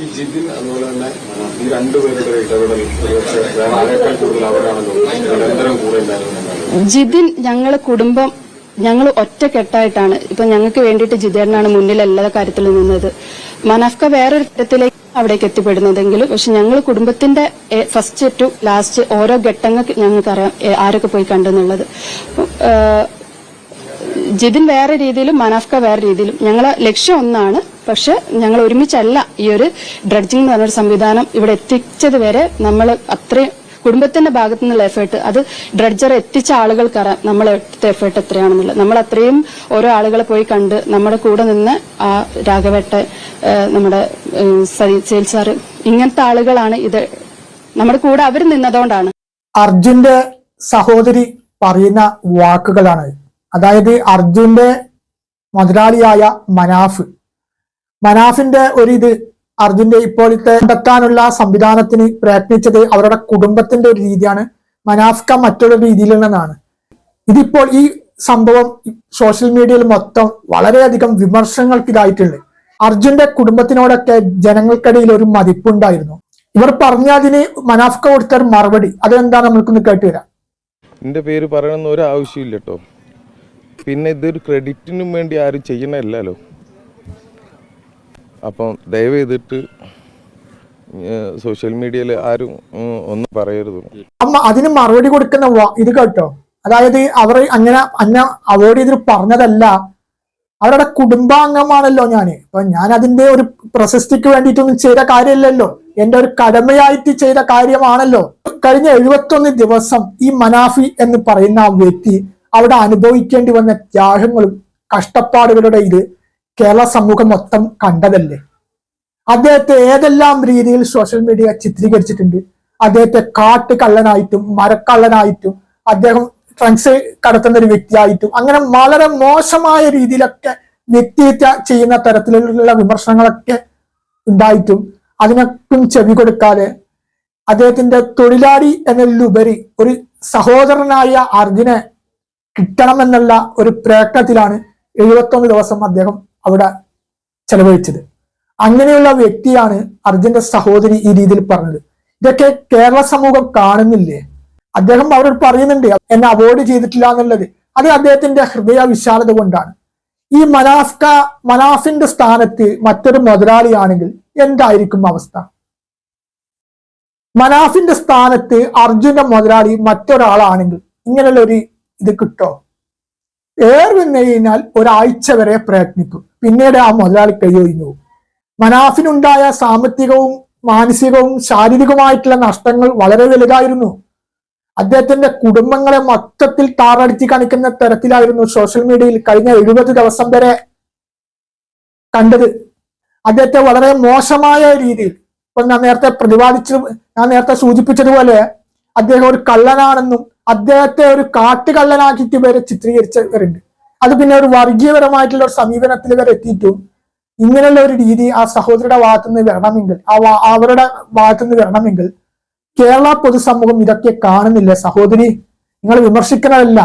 ഈ ജിതിൻ അതുപോലെ തന്നെ ഈ രണ്ടുപേരുടെ ഇടപെടൽ കൂടെ ജിതിൻ ഞങ്ങൾ കുടുംബം ഞങ്ങൾ ഒറ്റക്കെട്ടായിട്ടാണ് ഇപ്പൊ ഞങ്ങൾക്ക് വേണ്ടിയിട്ട് ജിതേട്ടനാണ് മുന്നിൽ എല്ലാ കാര്യത്തിലും നിന്നത്. മനാഫ്ക വേറൊരു തരത്തിലേക്ക് അവിടേക്ക് എത്തിപ്പെടുന്നതെങ്കിലും പക്ഷെ ഞങ്ങൾ കുടുംബത്തിന്റെ ഫസ്റ്റ് ടു ലാസ്റ്റ് ഓരോ ഘട്ടങ്ങൾ ഞങ്ങൾക്കറിയാം ആരൊക്കെ പോയി കണ്ടെന്നുള്ളത്. ജിതിൻ വേറെ രീതിയിലും മനാഫ്ക വേറെ രീതിയിലും ഞങ്ങളെ ലക്ഷ്യം ഒന്നാണ് പക്ഷെ ഞങ്ങൾ ഒരുമിച്ചല്ല ഈ ഒരു ഡ്രഡ്ജിംഗ് എന്ന് പറഞ്ഞൊരു സംവിധാനം ഇവിടെ എത്തിച്ചത് വരെ നമ്മൾ അത്രയും കുടുംബത്തിന്റെ ഭാഗത്തു നിന്നുള്ള എഫേർട്ട് അത് ഡ്രഡ്ജർ എത്തിച്ച ആളുകൾക്കറിയാം നമ്മൾ എടുത്ത എഫേർട്ട് എത്രയാണെന്നുള്ളത്. നമ്മൾ അത്രയും ഓരോ ആളുകളെ പോയി കണ്ട് നമ്മുടെ കൂടെ നിന്ന് ആ രാഘവേട്ട നമ്മുടെ സാർ സെയിൽ സാറ് ഇങ്ങനത്തെ ആളുകളാണ് ഇത് നമ്മുടെ കൂടെ അവർ നിന്നതുകൊണ്ടാണ്. അർജുന്റെ സഹോദരി പറയുന്ന വാക്കുകളാണ്. അതായത് അർജുന്റെ മുതലാളിയായ മനാഫ്. മനാഫിന്റെ ഒരു ഇത് അർജുന്റെ ഇപ്പോഴത്തെ കണ്ടെത്താനുള്ള സംവിധാനത്തിന് പ്രയത്നിച്ചത് അവരുടെ കുടുംബത്തിന്റെ ഒരു രീതിയാണ്. മനാഫ്ക മറ്റൊരു രീതിയിലുള്ളതാണ്. ഇതിപ്പോൾ ഈ സംഭവം സോഷ്യൽ മീഡിയയിൽ മൊത്തം വളരെയധികം വിമർശനങ്ങൾക്കിതായിട്ടുണ്ട് അർജുന്റെ കുടുംബത്തിനോടൊക്കെ ജനങ്ങൾക്കിടയിൽ ഒരു മതിപ്പുണ്ടായിരുന്നു. ഇവർ പറഞ്ഞ അതിന് മനാഫ്ക കൊടുത്ത ഒരു മറുപടി അതെന്താ നമ്മൾക്കൊന്ന് കേട്ടുവരാം എന്റെ പേര് പറയണമെന്ന് ഒരു ആവശ്യമില്ല കേട്ടോ. പിന്നെ ഇതൊരു ക്രെഡിറ്റിനും വേണ്ടി ആരും ചെയ്യണമല്ലല്ലോ അപ്പം ദയവ് ചെയ്തിട്ട് സോഷ്യൽ മീഡിയയിൽ ആരും ഒന്നും പറയരുത്. അമ്മ അതിന് മറുപടി കൊടുക്കുന്ന ഇത് കേട്ടോ. അതായത് അവർ അങ്ങനെ അന്നെ അവോയ്ഡ് ചെയ്തിട്ട് പറഞ്ഞതല്ല. അവരുടെ കുടുംബാംഗമാണല്ലോ ഞാൻ അപ്പൊ ഞാൻ അതിന്റെ ഒരു പ്രശസ്തിക്ക് വേണ്ടിയിട്ടൊന്നും ചെയ്ത കാര്യമില്ലല്ലോ. എന്റെ ഒരു കടമയായിട്ട് ചെയ്ത കാര്യമാണല്ലോ. കഴിഞ്ഞ എഴുപത്തൊന്ന് ദിവസം ഈ മനാഫി എന്ന് പറയുന്ന ആ വ്യക്തി അവിടെ അനുഭവിക്കേണ്ടി വന്ന ത്യാഗങ്ങളും കഷ്ടപ്പാടുകളുടെ ഇത് കേരള സമൂഹം മൊത്തം കണ്ടതല്ലേ? അദ്ദേഹത്തെ ഏതെല്ലാം രീതിയിൽ സോഷ്യൽ മീഡിയ ചിത്രീകരിച്ചിട്ടുണ്ട്? അദ്ദേഹത്തെ കാട്ടുകള്ളനായിട്ടും മരക്കള്ളനായിട്ടും അദ്ദേഹം ഡ്രഗ്സ് കടത്തുന്ന ഒരു വ്യക്തിയായിട്ടും അങ്ങനെ വളരെ മോശമായ രീതിയിലൊക്കെ വ്യക്തിഹത്യ ചെയ്യുന്ന തരത്തിലുള്ള വിമർശനങ്ങളൊക്കെ ഉണ്ടായിട്ടും അതിനൊക്കും ചെവി കൊടുക്കാതെ അദ്ദേഹത്തിന്റെ തൊഴിലാളി എന്നതിലുപരി ഒരു സഹോദരനായ അർജുനെ കിട്ടണമെന്നുള്ള ഒരു പ്രയത്നത്തിലാണ് എഴുപത്തൊന്ന് ദിവസം അദ്ദേഹം അവിടെ ചെലവഴിച്ചത്. അങ്ങനെയുള്ള വ്യക്തിയാണ് അർജുന്റെ സഹോദരി ഈ രീതിയിൽ പറഞ്ഞത്. ഇതൊക്കെ കേരള സമൂഹം കാണുന്നില്ലേ? അദ്ദേഹം അവരോട് പറയുന്നുണ്ട് എന്നെ അവോയ്ഡ് ചെയ്തിട്ടില്ല എന്നുള്ളത്. അത് അദ്ദേഹത്തിന്റെ ഹൃദയ വിശാലത കൊണ്ടാണ്. ഈ മനാഫ്ക മനാഫിന്റെ സ്ഥാനത്ത് മറ്റൊരു മുതലാളിയാണെങ്കിൽ എന്തായിരിക്കും അവസ്ഥ? മനാഫിന്റെ സ്ഥാനത്ത് അർജുന്റെ മുതലാളി മറ്റൊരാളാണെങ്കിൽ ഇങ്ങനെയുള്ള ഒരു ഇത് കിട്ടോ? ഏറെ കഴിഞ്ഞാൽ ഒരാഴ്ച വരെ പ്രയത്നിക്കും. പിന്നീട് ആ മുതലാളി കൈയൊഴിഞ്ഞു. മനാഫിനുണ്ടായ സാമ്പത്തികവും മാനസികവും ശാരീരികവുമായിട്ടുള്ള നഷ്ടങ്ങൾ വളരെ വലുതായിരുന്നു. അദ്ദേഹത്തിന്റെ കുടുംബങ്ങളെ മൊത്തത്തിൽ താറടിച്ച് കാണിക്കുന്ന തരത്തിലായിരുന്നു സോഷ്യൽ മീഡിയയിൽ കഴിഞ്ഞ എഴുപത് ദിവസം വരെ കണ്ടത്. അദ്ദേഹത്തെ വളരെ മോശമായ രീതിയിൽ ഇപ്പൊ ഞാൻ നേരത്തെ പ്രതിപാദിച്ചു ഞാൻ നേരത്തെ സൂചിപ്പിച്ചതുപോലെ അദ്ദേഹം ഒരു കള്ളനാണെന്നും അദ്ദേഹത്തെ ഒരു കാട്ടുകള്ളനാക്കിയിട്ട് വരെ ചിത്രീകരിച്ചവരുണ്ട്. അത് പിന്നെ ഒരു വർഗീയപരമായിട്ടുള്ള ഒരു സമീപനത്തിൽ വരെ എത്തിയിട്ടും ഇങ്ങനെയുള്ള ഒരു രീതി ആ സഹോദരിയുടെ ഭാഗത്തു നിന്ന് വരണമെങ്കിൽ ആ അവരുടെ ഭാഗത്തു നിന്ന് വരണമെങ്കിൽ കേരള പൊതുസമൂഹം ഇതൊക്കെ കാണുന്നില്ല? സഹോദരി നിങ്ങൾ വിമർശിക്കണമല്ല